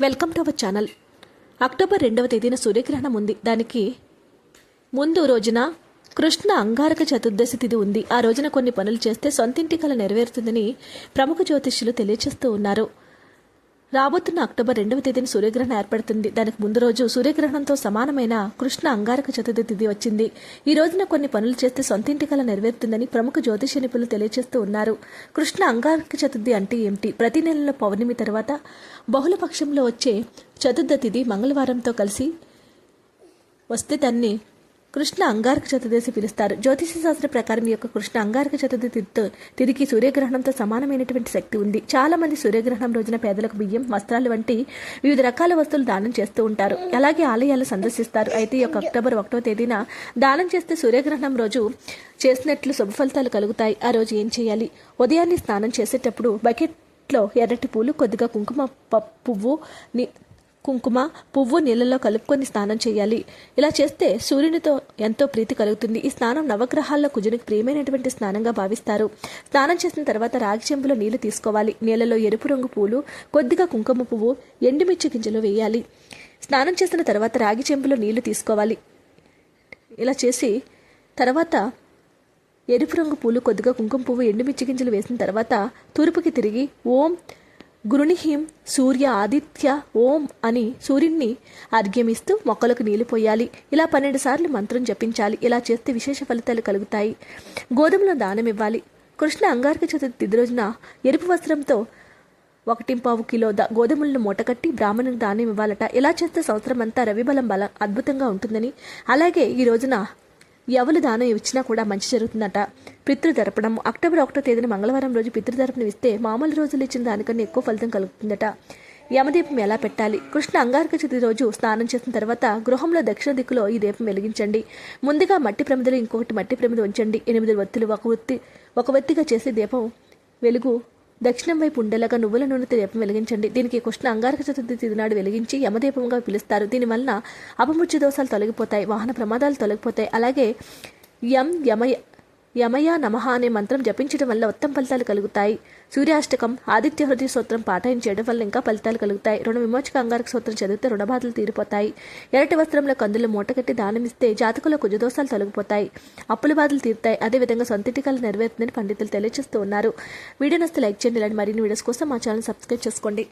Welcome to our channel. October రెండవ తేదీన సూర్యగ్రహణం ఉంది. దానికి ముందు రోజున కృష్ణ అంగారక చతుర్దశి తిథి ఉంది. ఆ రోజున కొన్ని పనులు చేస్తే సొంతింటి కల నెరవేరుతుందని ప్రముఖ జ్యోతిష్యులు తెలియజేస్తూ ఉన్నారు. రాబోతున్న అక్టోబర్ రెండవ తేదీన సూర్యగ్రహణం ఏర్పడుతుంది. దానికి ముందు రోజు సూర్యగ్రహణంతో సమానమైన కృష్ణ అంగారక చతుర్థి తిథి వచ్చింది. ఈ రోజున కొన్ని పనులు చేస్తే సొంతింటి కల నెరవేరుతుందని ప్రముఖ జ్యోతిష నిపుణులు తెలియజేస్తూ ఉన్నారు. కృష్ణ అంగారక చతుర్థి అంటే ఏమిటి? ప్రతి నెలలో పౌర్ణమి తర్వాత బహుళపక్షంలో వచ్చే చతుర్థ తిథి మంగళవారంతో కలిసి వస్తే దాన్ని కృష్ణ అంగారక చతుర్దశి పిలుస్తారు. జ్యోతిష శాస్త్ర ప్రకారం ఈ యొక్క కృష్ణ అంగారక చతుర్థి తిథితో తిరిగి సూర్యగ్రహణంతో సమానమైనటువంటి శక్తి ఉంది. చాలా మంది సూర్యగ్రహణం రోజున పేదలకు బియ్యం వస్త్రాలు వంటి వివిధ రకాల వస్తువులు దానం చేస్తూ ఉంటారు. అలాగే ఆలయాలు సందర్శిస్తారు. అయితే ఈ యొక్క అక్టోబర్ ఒకటో తేదీన దానం చేస్తే సూర్యగ్రహణం రోజు చేసినట్లు శుభ ఫలితాలు కలుగుతాయి. ఆ రోజు ఏం చేయాలి? ఉదయాన్నే స్నానం చేసేటప్పుడు బకెట్లో ఎర్రటి పూలు కొద్దిగా కుంకుమ ప- పువ్వు కుంకుమ పువ్వు నీళ్ళలో కలుపుకొని స్నానం చేయాలి. ఇలా చేస్తే సూర్యునితో ఎంతో ప్రీతి కలుగుతుంది. ఈ స్నానం నవగ్రహాల్లో కుజునికి ప్రియమైనటువంటి స్నానంగా భావిస్తారు. స్నానం చేసిన తర్వాత రాగి చెంబులో నీళ్ళు తీసుకోవాలి. నీళ్ళలో ఎరుపు రంగు పూలు కొద్దిగా కుంకుమ పువ్వు ఎండుమిర్చి గింజలు వేయాలి. స్నానం చేసిన తర్వాత రాగి చెంబులో నీళ్ళు తీసుకోవాలి. ఇలా చేసి తర్వాత ఎరుపు రంగు పూలు కొద్దిగా కుంకుమ పువ్వు ఎండుమిర్చి గింజలు వేసిన తర్వాత తూర్పుకి తిరిగి ఓం గురుణిహీం సూర్య ఆదిత్య ఓం అని సూర్యుడిని అర్ఘ్యమిస్తూ మొక్కలకు నీళ్ళు పోయాలి. ఇలా పన్నెండు సార్లు మంత్రం జపించాలి. ఇలా చేస్తే విశేష ఫలితాలు కలుగుతాయి. గోధుమలో దానం ఇవ్వాలి. కృష్ణ అంగారక చతుర్థి తిది రోజున ఎరుపు వస్త్రంతో ఒకటి పావు కిలో ద గోధుమలను మూటకట్టి బ్రాహ్మణునికి దానం ఇవ్వాలట. ఇలా చేస్తే సంవత్సరం అంతా రవిబలం బలం అద్భుతంగా ఉంటుందని. అలాగే ఈ రోజున ఎవరు దానం ఇచ్చినా కూడా మంచి జరుగుతుందట. పితృతర్పణం. అక్టోబర్ ఒకటో తేదీన మంగళవారం రోజు పితృతర్పణం ఇస్తే మామూలు రోజులు ఇచ్చిన దానికన్నా ఎక్కువ ఫలితం కలుగుతుందట. యమదీపం ఎలా పెట్టాలి? కృష్ణ అంగారక చతుర్థి రోజు స్నానం చేసిన తర్వాత గృహంలో దక్షిణ దిక్కులో ఈ దీపం వెలిగించండి. ముందుగా మట్టి ప్రమిదలు ఇంకొకటి మట్టి ప్రమిద ఉంచండి. ఎనిమిది వత్తులు ఒక వత్తి ఒక వత్తిగా చేసి దీపం వెలుగు దక్షిణం వైపు ఉండేలాగా నువ్వుల నూనెతో దీపం వెలిగించండి. దీనికి కృష్ణ అంగారక చతుర్థి నాడు వెలిగించి యమదీపంగా పిలుస్తారు దీనివల్ల అపమృత్యు దోషాలు తొలగిపోతాయి వాహన ప్రమాదాలు తొలగిపోతాయి. అలాగే యం యమయ యమయ నమః అనే మంత్రం జపించడం వల్ల ఉత్తమ ఫలితాలు కలుగుతాయి. సూర్యాష్టకం ఆదిత్య హృదయ సూత్రం పాఠం చేయడం వల్ల ఇంకా ఫలితాలు కలుగుతాయి. రుణ విమోచక అంగారక సూత్రం చదివితే రుణబాధలు తీరిపోతాయి. ఎరటి వస్త్రంలో కందులు మూటకట్టి దానమిస్తే జాతకుల కుజదోషాలు తొలగిపోతాయి. అప్పుల బాధలు తీరుతాయి. అదేవిధంగా సొంతింటికాలు నెరవేరుతుందని పండితులు తెలియజేస్తూ ఉన్నారు. వీడియో నస్తే లైక్ చేయండి. ఇలాంటి మరిన్ని వీడియోస్ కోసం మా ఛానల్ సబ్స్క్రైబ్ చేసుకోండి.